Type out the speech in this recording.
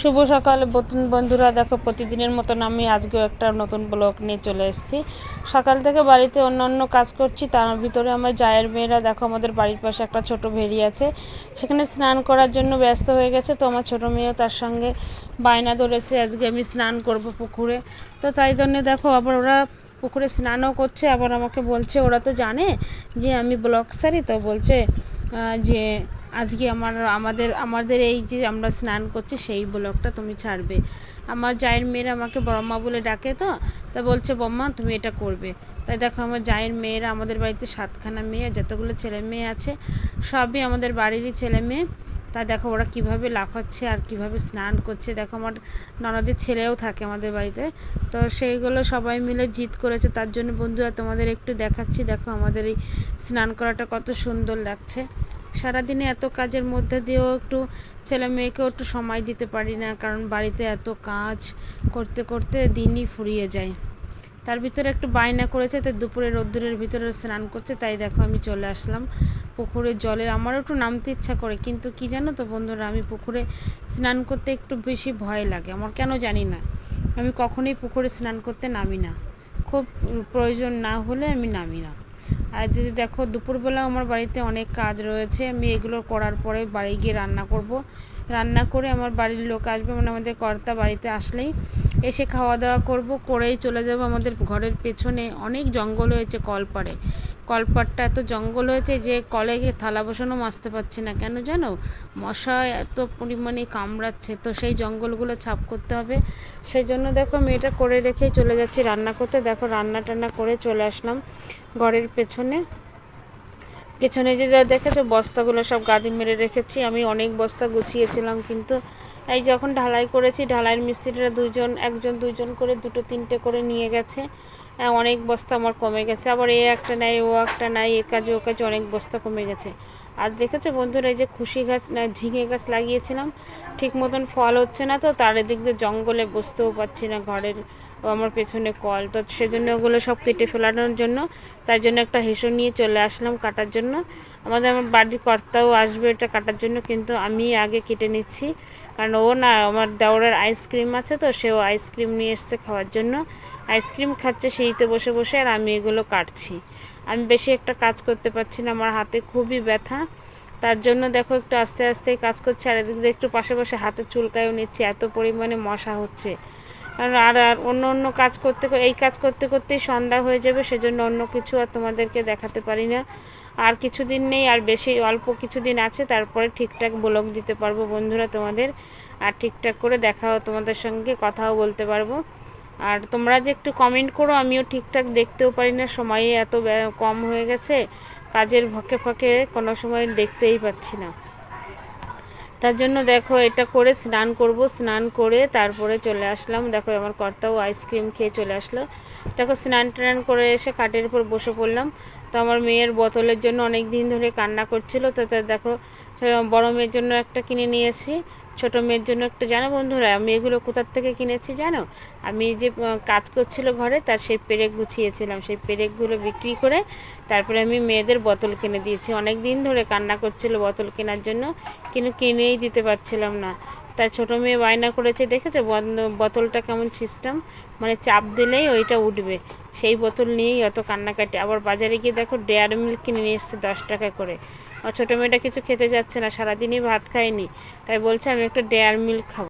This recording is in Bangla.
শুভ সকাল বন্ধুরা। দেখো, প্রতিদিনের মতন আমি আজকেও একটা নতুন ব্লগ নিয়ে চলে এসেছি। সকাল থেকে বাড়িতে অন্য অন্য কাজ করছি, তার ভিতরে আমার জায়ের মেয়েরা, দেখো, আমাদের বাড়ির পাশে একটা ছোট ভেড়ি আছে। সেখানে স্নান করার জন্য ব্যস্ত হয়ে গেছে, তো আমার ছোটো মেয়েও তার সঙ্গে বায়না ধরেছে, আজকে আমি স্নান করব পুকুরে। তো তাই জন্য দেখো, আবার ওরা পুকুরে স্নানও করছে, আবার আমাকে বলছে, ওরা তো জানে যে আমি ব্লগ সারি, তো বলছে যে আজকে আমার, আমাদের আমাদের এই যে আমরা স্নান করছি, সেই ব্লগটা তুমি ছাড়বে। আমার জায়ের মেয়েরা আমাকে বড়মা বলে ডাকে তো, তা বলছে, বম্মা, তুমি এটা করবে। তাই দেখো, আমার জায়ের মেয়েরা, আমাদের বাড়িতে সাতখানা মেয়ে, যতগুলো ছেলে মেয়ে আছে, সবই আমাদের বাড়িরই ছেলে মেয়ে। তা দেখো, ওরা কীভাবে লাফাচ্ছে আর কীভাবে স্নান করছে। দেখো, আমার ননদের ছেলেও থাকে আমাদের বাড়িতে। তো সেইগুলো সবাই মিলে জিত করেছে। তার জন্য বন্ধুরা, তোমাদের একটু দেখাচ্ছি। দেখো, আমাদের এই স্নান করাটা কত সুন্দর লাগছে। সারাদিনে এত কাজের মধ্যে দিয়েও একটু ছেলে মেয়েকেও একটু সময় দিতে পারি না, কারণ বাড়িতে এত কাজ করতে করতে দিনই ফুরিয়ে যায়। তার ভিতরে একটু বায়না করেছে, তাই দুপুরে রোদ্দুরের ভিতরে স্নান করছে, তাই দেখো আমি চলে আসলাম পুকুরের জলের আমারও একটু নামতে ইচ্ছা করে, কিন্তু কি জানো তো বন্ধুরা, আমি পুকুরে স্নান করতে একটু বেশি ভয় লাগে। আমার কেন জানি না, আমি কখনোই পুকুরে স্নান করতে নামি না। খুব প্রয়োজন না হলে আমি নামি না। আর যদি দেখো দুপুরবেলা আমার বাড়িতে অনেক কাজ রয়েছে, আমি এগুলো করার পরে বাড়ি গিয়ে রান্না করব। রান্না করে আমার বাড়ির লোক আসবে মানে আমাদের কর্তা বাড়িতে আসলেই এসে খাওয়া দাওয়া করব, করেই চলে যাব আমাদের ঘরের পেছনে। অনেক জঙ্গল হয়েছে কলপাড়ে। কলপাড়টা এত জঙ্গল হয়েছে যে কলে থালা বাসনও মাজতে পারছি না। কেন জানো? মশা এত পরিমাণে কামড়াচ্ছে, তো সেই জঙ্গলগুলো ছাপ করতে হবে। সেই জন্য দেখো মেয়েটা করে রেখেই চলে যাচ্ছি রান্না করতে। দেখো রান্না টান্না করে চলে আসলাম ঘরের পেছনে। পেছনে যে যা দেখেছ, বস্তাগুলো সব গাদি মেরে রেখেছি। আমি অনেক বস্তা গুছিয়েছিলাম কিন্তু এই যখন ঢালাই করেছি, ঢালাইয়ের মিস্ত্রিরা দুজন একজন দুজন করে দুটো তিনটে করে নিয়ে গেছে। অনেক বস্তা আমার কমে গেছে। আবার এ একটা নাই, ও একটা নাই, এ কাজে ও কাজে অনেক বস্তা কমে গেছে। আর দেখেছ বন্ধুরা, এই যে খুশি গাছ না, ঝিঙে গাছ লাগিয়েছিলাম, ঠিক মতন ফল হচ্ছে না তো, তার এদিক দিয়ে জঙ্গলে বসতেও পারছি না ঘরের আমার পেছনে কল। তো সেজন্য ওগুলো সব কেটে ফেলানোর জন্য তাই জন্য একটা হেসো নিয়ে চলে আসলাম কাটার জন্য। আমাদের আমার বাড়ির কর্তাও আসবে এটা কাটার জন্য, কিন্তু আমি আগে কেটে নিচ্ছি। কারণ ও না, আমার দেওরের আইসক্রিম আছে তো, সেও আইসক্রিম নিয়ে এসছে খাওয়ার জন্য। আইসক্রিম খাচ্ছে সেইতে বসে বসে আর আমি এগুলো কাটছি। আমি বেশি একটা কাজ করতে পারছি না, আমার হাতে খুবই ব্যথা। তার জন্য দেখো একটু আস্তে আস্তে কাজ করছে, আর এদিক একটু পাশে পাশে হাতে চুলকায়ও নিচ্ছে, এত পরিমাণে মশা হচ্ছে। আর আর অন্য অন্য কাজ করতে এই কাজ করতে করতেই সন্ধ্যা হয়ে যাবে, সেজন্য অন্য কিছু আর তোমাদেরকে দেখাতে পারি না। আর কিছুদিন নেই, আর বেশি অল্প কিছুদিন আছে, তারপরে ঠিকঠাক ব্লগ দিতে পারব বন্ধুরা তোমাদের। আর ঠিকঠাক করে দেখাও তোমাদের সঙ্গে, কথাও বলতে পারব। আর তোমরা যে একটু কমেন্ট করো, আমিও ঠিকঠাক দেখতেও পারি না, সময়ে এত কম হয়ে গেছে, কাজের ফাঁকে ফাঁকে কোনো সময় দেখতেই পাচ্ছি না। তার জন্য দেখো, এটা করে স্নান করব, স্নান করে তারপরে চলে আসলাম। দেখো, আমার কর্তাও আইসক্রিম খেয়ে চলে আসলো। দেখো, স্নান টান করে এসে খাটের উপর বসে পড়লাম। তো আমার মেয়ের বোতলের জন্য অনেক দিন ধরে কান্না করছিল। তো তা দেখো বড় মেয়ের জন্য একটা কিনে নিয়েছি, ছোট মেয়ের জন্য একটা। জানো বন্ধুরা, আমি এগুলো কোথার থেকে কিনেছি জানো? আমি যে কাজ করছিল ঘরে, তার সেই পেরেক গুছিয়েছিলাম। সেই পেরেকগুলো বিক্রি করে তারপরে আমি মেয়েদের বোতল কিনে দিয়েছি। অনেক দিন ধরে কান্না করছিল বোতল কেনার জন্য, কিন্তু কিনেই দিতে পারছিলাম না। তাই ছোটো মেয়ে বায়না করেছে, দেখেছ? বোতলটা কেমন সিস্টেম মানে চাপ দিলেই ওইটা উঠবে। সেই বোতল নিয়েই অত কান্নাকাটি। আবার বাজারে গিয়ে দেখো ডেয়ার মিল্ক কিনে নিয়ে এসছে দশ টাকা করে। আর ছোটো মেয়েটা কিছু খেতে যাচ্ছে না, সারাদিনই ভাত খায়নি। তাই বলছে, আমি একটা ডেয়ার মিল্ক খাব।